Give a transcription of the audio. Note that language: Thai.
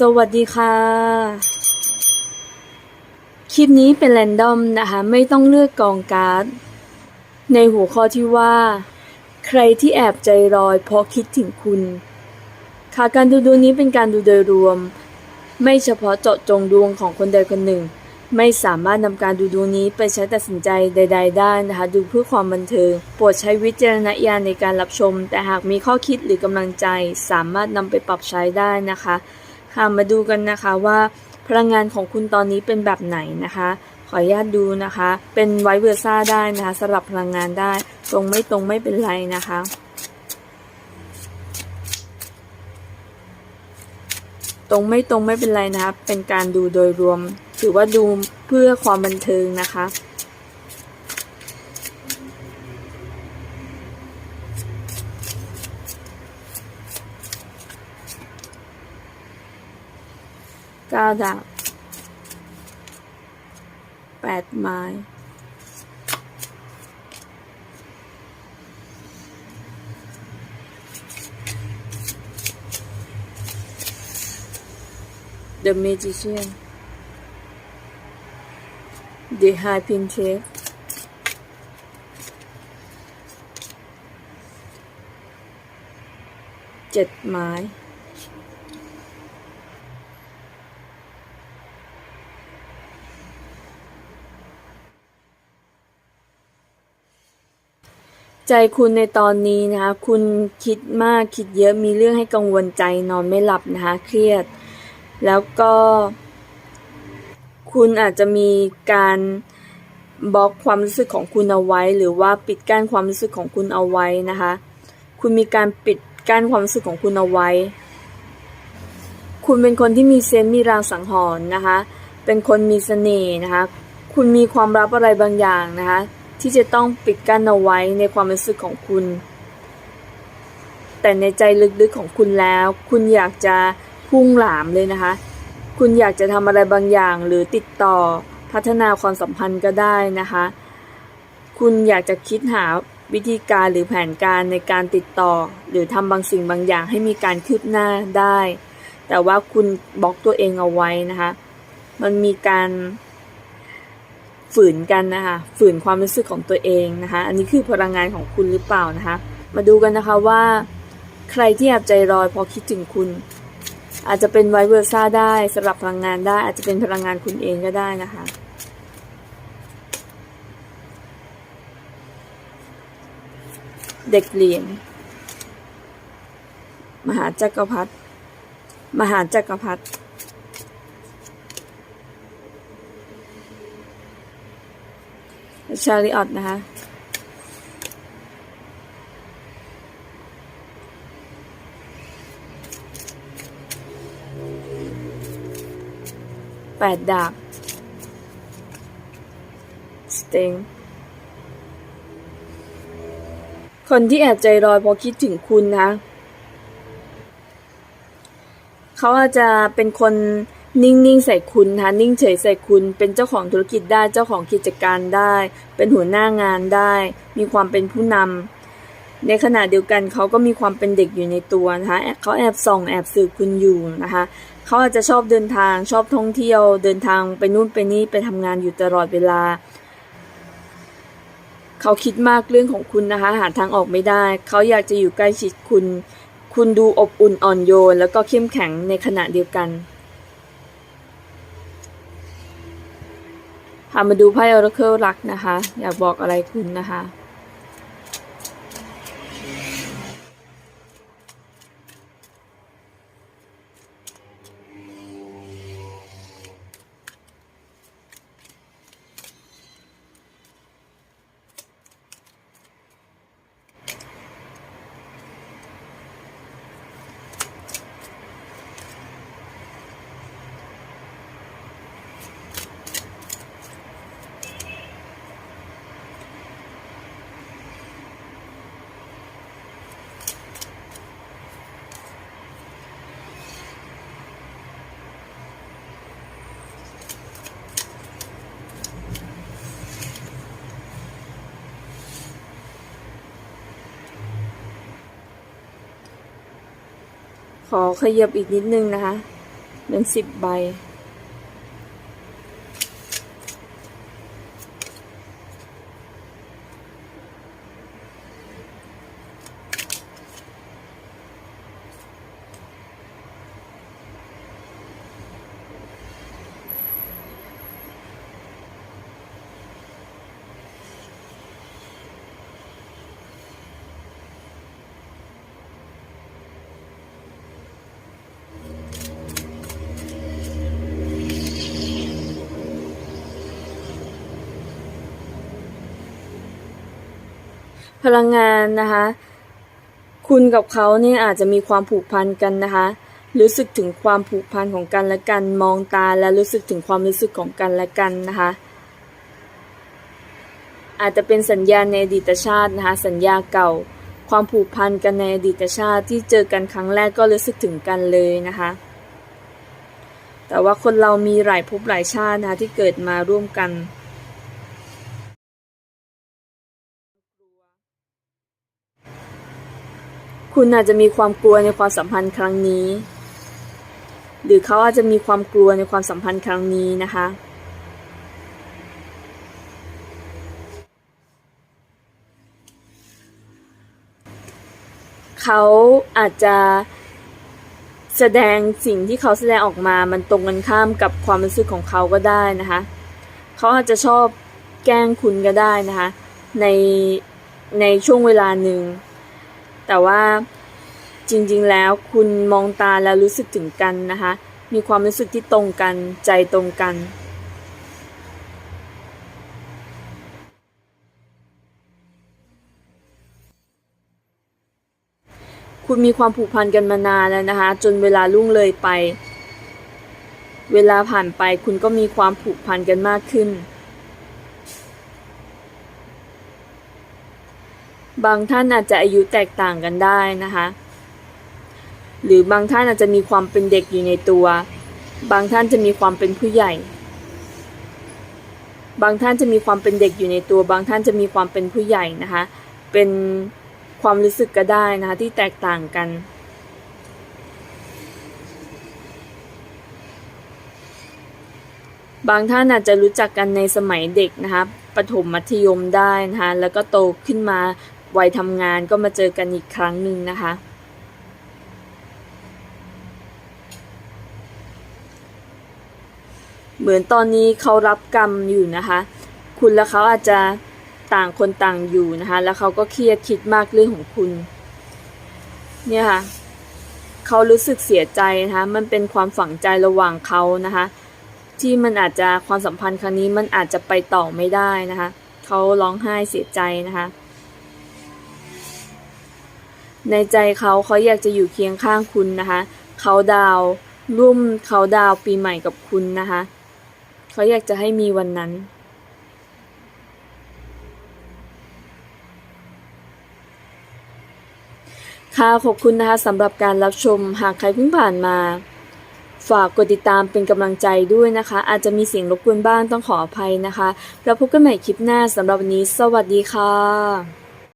สวัสดีค่ะ คลิปนี้เป็นแรนดอมนะคะ ไม่ต้องเลือกกองการ์ด ในหัวข้อที่ว่า ใครที่แอบใจลอยเพราะคิดถึงคุณ ค่ะการดูดวงนี้เป็นการดูโดยรวม ไม่เฉพาะเจาะจงดวงของคนใดคนหนึ่ง ไม่สามารถนำการดูดวงนี้ไปใช้ตัดสินใจใด ๆ ได้นะคะ ดูเพื่อความบันเทิง โปรดใช้วิจารณญาณในการรับชม แต่หากมีข้อคิดหรือกำลังใจ สามารถนำไปปรับใช้ได้นะคะ ค่ะมาดูกันนะคะว่าพลังงานของคุณตอนนี้เป็นแบบไหนนะคะ ขออนุญาตดูนะคะ เป็นไวเวอร์ซ่าได้นะคะสำหรับพลังงานได้ ตรงไม่ตรงไม่เป็นไรนะคะตรงไม่ตรงไม่เป็นไรนะคะ เป็นการดูโดยรวม ถือว่าดูเพื่อความบันเทิงนะคะ เก้าดาบแปดไม้ The Magician The High Princess เจ็ดไม้ ใจคุณในตอนนี้นะคะ คุณคิดมากคิดเยอะมีเรื่องให้กังวลใจนอนไม่หลับนะคะ เครียด แล้วก็ คุณอาจจะมีการบล็อกความรู้สึกของคุณเอาไว้ หรือว่าปิดกั้นความรู้สึกของคุณเอาไว้นะคะ คุณมีการปิดกั้นความรู้สึกของคุณเอาไว้ คุณเป็นคนที่มีเซนส์มีรางสังหรณ์นะคะ เป็นคนมีเสน่ห์นะคะ คุณมีความลับอะไรบางอย่างนะคะ ที่จะต้องปิดกั้นเอาไว้ในความรู้สึกของคุณ แต่ในใจลึกๆของคุณแล้ว คุณอยากจะพุ่งหลามเลยนะคะ คุณอยากจะทำอะไรบางอย่างหรือติดต่อพัฒนาความสัมพันธ์ก็ได้นะคะ คุณอยากจะคิดหาวิธีการหรือแผนการในการติดต่อ หรือทำบางสิ่งบางอย่างให้มีการคืบหน้าได้ แต่ว่าคุณบล็อกตัวเองเอาไว้นะคะ มันมีการ ฝืนกันนะคะฝืนความรู้สึกของตัวเองนะคะ อันนี้คือพลังงานของคุณหรือเปล่านะคะ มาดูกันนะคะว่า ใครที่แอบใจลอยพอคิดถึงคุณ อาจจะเป็นไวเวอร์ซ่าได้สำหรับพลังงานได้ อาจจะเป็นพลังงานคุณเองก็ได้นะคะเด็กเหรียญมหาจักรพรรดิมหาจักรพรรดิ ชาริออตนะคะ แปดดาบ สต็งคนที่แอบใจลอยพราะคิดถึงคุณนะ เขาอาจจะเป็นคน นิ่งๆใส่คุณนะคะนิ่งเฉยใส่คุณ เป็นเจ้าของธุรกิจได้เจ้าของกิจการได้ เป็นหัวหน้างานได้ มีความเป็นผู้นำในขณะเดียวกันเขาก็มีความเป็นเด็กอยู่ในตัวนะคะเขาแอบส่องแอบสืบคุณอยู่นะคะเขาอาจจะชอบเดินทางชอบท่องเที่ยว เดินทางไปนู่นไปนี่ไปทำงานอยู่ตลอดเวลา เขาคิดมากเรื่องของคุณนะคะ หาทางออกไม่ได้ เขาอยากจะอยู่ใกล้ชิดคุณ คุณดูอบอุ่นอ่อนโยน แล้วก็เข้มแข็งในขณะเดียวกัน พามาดูไพ่ออร์เคิลรักนะคะ อยากบอกอะไรคุณนะคะ ขอขยับอีกนิดนึงนะคะเป็นสิบใบ พลังงานนะคะ คุณกับเขาเนี่ยอาจจะมีความผูกพันกันนะคะ รู้สึกถึงความผูกพันของกันและกัน มองตาและรู้สึกถึงความรู้สึกของกันและกันนะคะ อาจจะเป็นสัญญาณในอดีตชาตินะคะ สัญญาเก่า ความผูกพันกันในอดีตชาติที่เจอกันครั้งแรกก็รู้สึกถึงกันเลยนะคะ แต่ว่าคนเรามีหลายภพหลายชาตินะคะที่เกิดมาร่วมกัน คุณอาจจะมีความกลัวในความสัมพันธ์ครั้งนี้ หรือเขาอาจจะมีความกลัวในความสัมพันธ์ครั้งนี้นะคะ เขาอาจจะแสดงสิ่งที่เขาแสดงออกมา มันตรงกันข้ามกับความรู้สึกของเขาก็ได้นะคะ เขาอาจจะชอบแกล้งคุณก็ได้นะคะ ในในช่วงเวลาหนึ่ง แต่ว่าจริงๆแล้วคุณมองตาแล้วรู้สึกถึงกันนะคะ มีความรู้สึกที่ตรงกันใจตรงกัน คุณมีความผูกพันกันมานานแล้วนะคะ จนเวลาล่วงเลยไป เวลาผ่านไปคุณก็มีความผูกพันกันมากขึ้น บางท่านอาจจะอายุแตกต่างกันได้นะคะ หรือบางท่านอาจจะมีความเป็นเด็กอยู่ในตัว บางท่านจะมีความเป็นผู้ใหญ่ บางท่านจะมีความเป็นเด็กอยู่ในตัว บางท่านจะมีความเป็นผู้ใหญ่นะคะ เป็นความรู้สึกก็ได้นะคะที่แตกต่างกันบางท่านอาจจะรู้จักกันในสมัยเด็กนะคะ ประถมมัธยมได้นะคะ แล้วก็โตขึ้นมา วัยทำงานก็มาเจอกันอีกครั้งหนึ่งนะคะ เหมือนตอนนี้เขารับกรรมอยู่นะคะ คุณและเขาอาจจะต่างคนต่างอยู่นะคะ แล้วเขาก็เครียดคิดมากเรื่องของคุณ เนี่ยค่ะเขารู้สึกเสียใจนะคะ มันเป็นความฝังใจระหว่างเขานะคะ ที่มันอาจจะความสัมพันธ์ครั้งนี้มันอาจจะไปต่อไม่ได้นะคะ เขาร้องไห้เสียใจนะคะ ในใจเขาเขาอยากจะอยู่เคียงข้างคุณนะคะเขาดาวร่วมเขาดาวปีใหม่กับคุณนะคะเขาอยากจะให้มีวันนั้น ค่ะขอบคุณนะคะสำหรับการรับชมหากใครเพิ่งผ่านมา ฝากกดติดตามเป็นกำลังใจด้วยนะคะ อาจจะมีเสียงรบกวนบ้างต้องขออภัยนะคะ แล้วพบกันใหม่คลิปหน้าสำหรับวันนี้ สวัสดีค่ะ